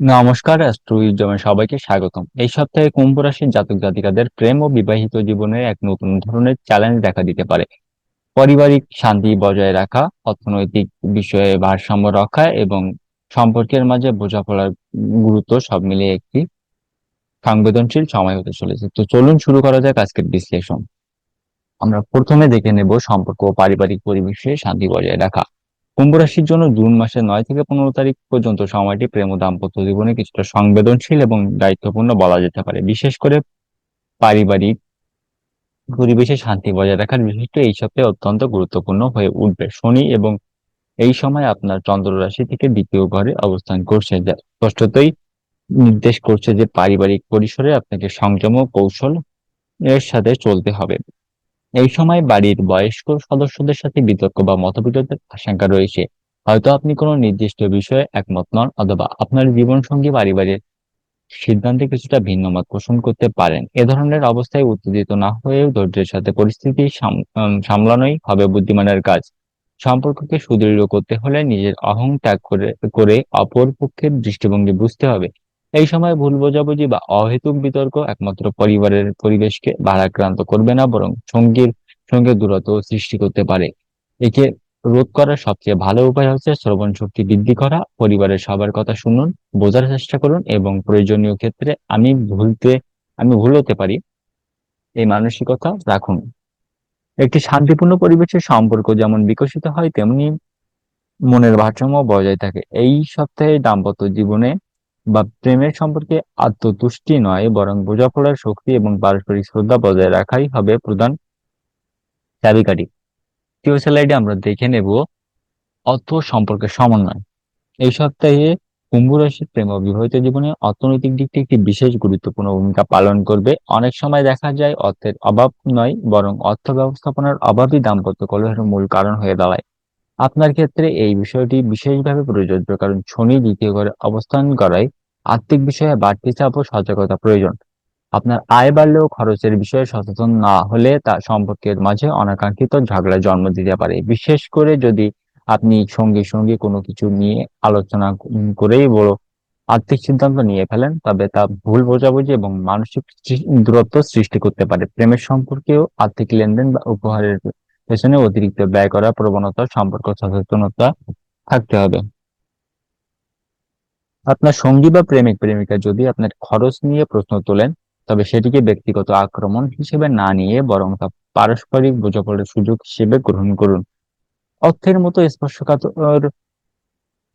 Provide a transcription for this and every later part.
নমস্কার, অ্যাস্ট্রোইজমে সবাইকে স্বাগতম। এই সপ্তাহে কুম্ভ রাশির জাতক জাতিকাদের প্রেম ও বিবাহিত জীবনে এক নতুন ধরনের চ্যালেঞ্জ দেখা দিতে পারে। পারিবারিক শান্তি বজায় রাখা, অর্থনৈতিক বিষয়ে ভারসাম্য রক্ষা এবং সম্পর্কের মাঝে বোঝাপড়ার গুরুত্ব সব মিলিয়ে একটি সংবেদনশীল সময় হতে চলেছে। তো চলুন শুরু করা যাক আজকের বিশ্লেষণ। আমরা প্রথমে দেখে নেব সম্পর্ক ও পারিবারিক পরিবেশে শান্তি বজায় রাখা। কুম্ভ রাশির জন্য জুন মাসের নয় থেকে পনেরো তারিখ পর্যন্ত সময়টি প্রেম ও দাম্পত্য জীবনে কিছুটা সংবেদনশীল এবং দায়িত্বপূর্ণ বলা যেতে পারে। বিশেষ করে পারিবারিক পরিবেশে শান্তি বজায় রাখার বিষয়টি এই সপ্তাহে অত্যন্ত গুরুত্বপূর্ণ হয়ে উঠবে। শনি এবং এই সময় আপনার চন্দ্র রাশি থেকে দ্বিতীয় ঘরে অবস্থান করছে, যা স্পষ্টতই নির্দেশ করছে যে পারিবারিক পরিসরে আপনাকে সংযম ও কৌশল এর সাথে চলতে হবে। এই সময় বাড়ির বয়স্ক সদস্যদের সাথে বিতর্ক বা মতবিরোধের আশঙ্কা রয়েছে। হয়তো আপনি কোনো নির্দিষ্ট বিষয়ে একমত নন অথবা আপনার জীবনসঙ্গী পারিবারিক সিদ্ধান্তে কিছুটা ভিন্ন মত পোষণ করতে পারেন। এ ধরনের অবস্থায় উত্তেজিত না হয়েও ধৈর্যের সাথে পরিস্থিতি সামলানোই হবে বুদ্ধিমানের কাজ। সম্পর্ককে সুদৃঢ় করতে হলে নিজের অহং ত্যাগ করে করে অপর পক্ষের দৃষ্টিভঙ্গি বুঝতে হবে। এই সময় ভুল বোঝাবুঝি বা অহেতুক বিতর্ক একমাত্র পরিবারের পরিবেশকে ভারাক্রান্ত করবে না, বরং সঙ্গীর সঙ্গে দূরত্ব সৃষ্টি করতে পারে। একে রোধ করার সবচেয়ে ভালো উপায় হচ্ছে শ্রবণ শক্তি বৃদ্ধি করা। পরিবারের সবার কথা শুনুন, বোঝার চেষ্টা করুন এবং প্রয়োজনীয় ক্ষেত্রে আমি ভুলতে, আমি ভুল হতে পারি, এই মানসিকতা রাখুন। একটি শান্তিপূর্ণ পরিবেশের সম্পর্ক যেমন বিকশিত হয়, তেমনি মনের ভারসাম্য বজায় থাকে। এই সপ্তাহে দাম্পত্য জীবনে বা প্রেমের সম্পর্কে আত্মতুষ্টি নয়, বরং বোঝাপড়ার শক্তি এবং পারস্পরিক শ্রদ্ধা বজায় রাখাই হবে প্রধান চাবিকাঠি। তৃতীয় স্লাইডে আমরা দেখে নেব অর্থ সম্পর্কে সমন্বয়। এই সপ্তাহে কুম্ভ রাশির প্রেম ও বিবাহিত জীবনে অর্থনৈতিক দিকটি একটি বিশেষ গুরুত্বপূর্ণ ভূমিকা পালন করবে। অনেক সময় দেখা যায় অর্থের অভাব নয়, বরং অর্থ ব্যবস্থাপনার অভাবই দাম্পত্য কলহের মূল কারণ হয়ে দাঁড়ায়। আপনার ক্ষেত্রে এই বিষয়টি বিশেষভাবে প্রযোজ্য, কারণ শনি দ্বিতীয় ঘরে অবস্থান করায় আর্থিক বিষয়ে বাড়তি চাপ ও সজাগতা প্রয়োজন। আপনার আয় বাড়লেও খরচের বিষয়ে সচেতন না হলে তা সম্পর্কের মাঝে অনাকাঙ্ক্ষিত ঝগড়া জন্ম দিতে পারে। বিশেষ করে যদি আপনি সঙ্গে সঙ্গে কোনো কিছু নিয়ে আলোচনা করেই বড় আর্থিক সিদ্ধান্ত নিয়ে ফেলেন, তবে তা ভুল বোঝাবুঝি এবং মানসিক দূরত্ব সৃষ্টি করতে পারে। প্রেমের সম্পর্কেও আর্থিক লেনদেন বা উপহারের পেছনে অতিরিক্ত ব্যয় করার প্রবণতা, সম্পর্ক সচেতনতা থাকতে হবে। আপনার সঙ্গী বা প্রেমিক, প্রেমিকা যদি আপনার খরচ নিয়ে প্রশ্ন তোলেন, তবে সেটিকে ব্যক্তিগত আক্রমণ হিসেবে না নিয়ে বরং তা পারস্পরিক বোঝাপড়ার সুযোগ হিসেবে গ্রহণ করুন। অর্থের মতো স্পর্শকাতর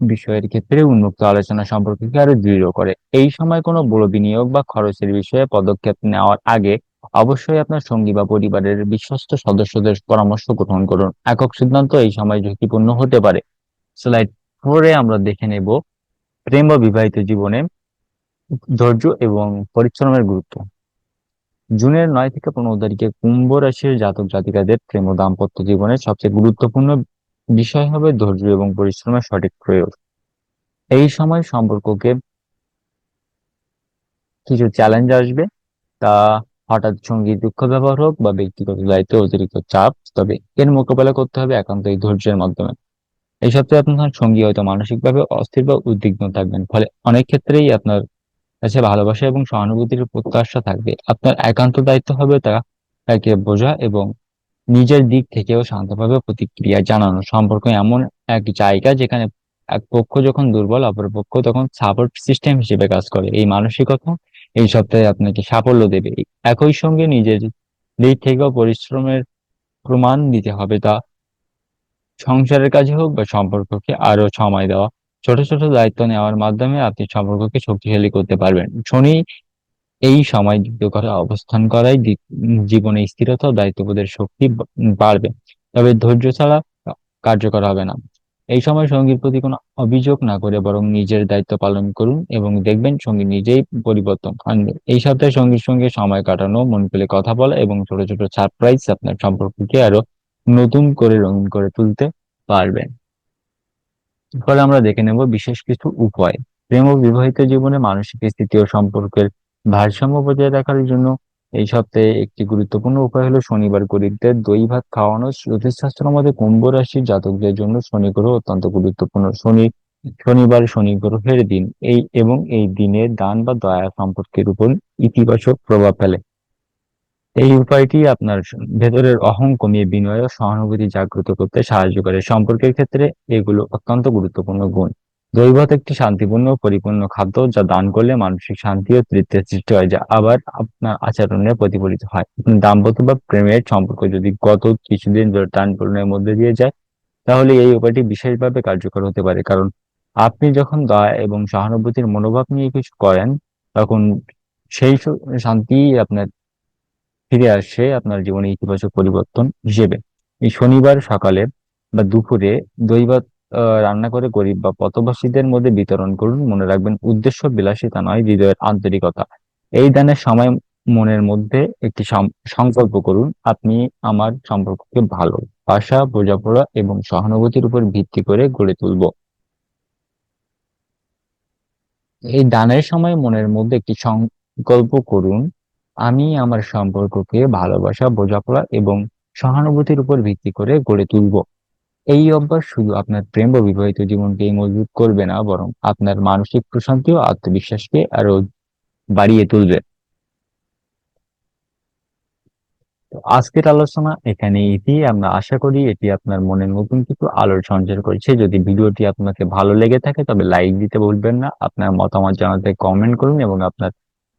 বিষয়ের ক্ষেত্রে উন্মুক্ত আলোচনা সম্পর্ককে আরও দৃঢ় করে। এই সময় কোনো বড় বিনিয়োগ বা খরচের বিষয়ে পদক্ষেপ নেওয়ার আগে অবশ্যই আপনার সঙ্গী বা পরিবারের বিশ্বস্ত সদস্যদের পরামর্শ গ্রহণ করুন। একক সিদ্ধান্ত এই সময় ঝুঁকিপূর্ণ হতে পারে। স্লাইড ফোরে আমরা দেখে নেব প্রেম ও বিবাহিত জীবনে ধৈর্য এবং পরিশ্রমের গুরুত্ব। জুনের নয় থেকে পনেরো তারিখে কুম্ভ রাশির জাতক জাতিকাদের প্রেম ও দাম্পত্য জীবনের সবচেয়ে গুরুত্বপূর্ণ বিষয় হবে ধৈর্য এবং পরিশ্রমের সঠিক প্রয়োগ। এই সময় সম্পর্ককে কিছু চ্যালেঞ্জ আসবে, তা হঠাৎ সঙ্গী দুঃখ ব্যবহার হোক বা ব্যক্তিগত দায়িত্বে অতিরিক্ত চাপ, তবে এর মোকাবেলা করতে হবে একান্ত এই ধৈর্যের মাধ্যমে। এই সপ্তাহে আপনার সঙ্গী হয়তো মানসিকভাবে অস্থির বা উদ্বিগ্ন থাকবেন। ফলে অনেক ক্ষেত্রেই আপনার কাছে ভালোবাসা এবং সহানুভূতির প্রত্যাশা থাকবে। আপনার একান্ত দায়িত্ব হবে তা তাকে বোঝা এবং নিজের দিক থেকেও শান্তভাবে প্রতিক্রিয়া জানানো। সম্পর্ক এমন এক জায়গা যেখানে এক পক্ষ যখন দুর্বল, অপর পক্ষ তখন সাপোর্ট সিস্টেম হিসেবে কাজ করে। এই মানসিকতা এই সপ্তাহে আপনাকে সাফল্য দেবে। একই সঙ্গে নিজের দিক থেকেও পরিশ্রমের প্রমাণ দিতে হবে তা সংসারের কাজে হোক বা সম্পর্ককে আরও সময় দেওয়া, ছোট ছোট দায়িত্ব নেওয়ার মাধ্যমে আপনি সম্পর্ককে শক্তিশালী করতে পারবেন। শনি এই সময় দ্বিতীয় ঘরে অবস্থান করায় জীবনে স্থিরতা দায়িত্ববোধের শক্তি বাড়বে। তবে ধৈর্য ছাড়া কার্যকর হবে না। এই সময় সঙ্গীর প্রতি কোনো অভিযোগ না করে বরং নিজের দায়িত্ব পালন করুন এবং দেখবেন সঙ্গী নিজেই পরিবর্তন আনবে। এই সপ্তাহে সঙ্গীর সঙ্গে সময় কাটানো, মন পেলে কথা বলা এবং ছোট ছোট সারপ্রাইজ আপনার সম্পর্ককে আরও নতুন করে রঙিন করে তুলতে পারবেন। ফলে আমরা দেখে নেব বিশেষ কিছু উপায়। প্রেম ও বিবাহিত জীবনে মানসিক স্থিতি ও সম্পর্কের ভারসাম্য বজায় রাখার জন্য এই সপ্তাহে একটি গুরুত্বপূর্ণ উপায় হলো শনিবার গরিবদের দই, ভাত খাওয়ানো। জ্যোতিষশাস্ত্র মধ্যে কুম্ভ রাশির জাতকদের জন্য শনি গ্রহ অত্যন্ত গুরুত্বপূর্ণ। শনি, শনিবার শনি গ্রহের দিন। এই এবং এই দিনে দান বা দয়া সম্পর্কের উপর ইতিবাচক প্রভাব ফেলে। এই উপায়টি আপনার ভেতরের অহং কমিয়ে বিনয় ও সহানুভূতি জাগ্রত করতে সাহায্য করে। সম্পর্কের ক্ষেত্রে এগুলো অত্যন্ত গুরুত্বপূর্ণ গুণ। দৈবত একটি শান্তিপূর্ণ পরিপূর্ণ খাদ্য যা দান করলে মানসিক শান্তি ও তৃপ্তির সৃষ্টি হয়, যা আবার আপনার আচরণে প্রতিফলিত হয়। দাম্পত্য বা প্রেমের সম্পর্ক যদি গত কিছুদিন ধরে টানপোড়েনের মধ্যে দিয়ে যায়, তাহলে এই উপায়টি বিশেষভাবে কার্যকর হতে পারে। কারণ আপনি যখন দয়া এবং সহানুভূতির মনোভাব নিয়ে কিছু করেন, তখন সেই শান্তি আপনার ফিরে আসে আপনার জীবনে ইতিবাচক পরিবর্তন হিসেবে। এই শনিবার সকালে বা দুপুরে আহ, রান্না করে গরিব বা পথবাসীদের মধ্যে বিতরণ করুন। মনে রাখবেন উদ্দেশ্য বিলাসিতা নয় হৃদয়ের আন্তরিকতা। এই দানের সময় মনের মধ্যে একটি সংকল্প করুন আপনি আমার সম্পর্ককে ভালো ভাষা বোঝাপড়া এবং সহানুভূতির উপর ভিত্তি করে গড়ে তুলব। এই দানের সময় মনের মধ্যে একটি সংকল্প করুন আমি আমার সম্পর্ককে ভালোবাসা, বোঝাপড়া এবং সহানুভূতির উপর ভিত্তি করে গড়ে তুলব। এই অভ্যাস শুধু আপনার প্রেম বা বিবাহিত জীবনকে মজবুত করবে না, বরং আপনার মানসিক প্রশান্তি ও আত্মবিশ্বাসকে আরও বাড়িয়ে তুলবে। তো আজকের আলোচনা এখানে ইতি আমরা আশা করি এটি আপনার মনে নতুন কিছু আলোর সঞ্চার করেছে। যদি ভিডিওটি আপনাকে ভালো লেগে থাকে তবে লাইক দিতে ভুলবেন না। আপনার মতামত জানাতে কমেন্ট করুন এবং আপনার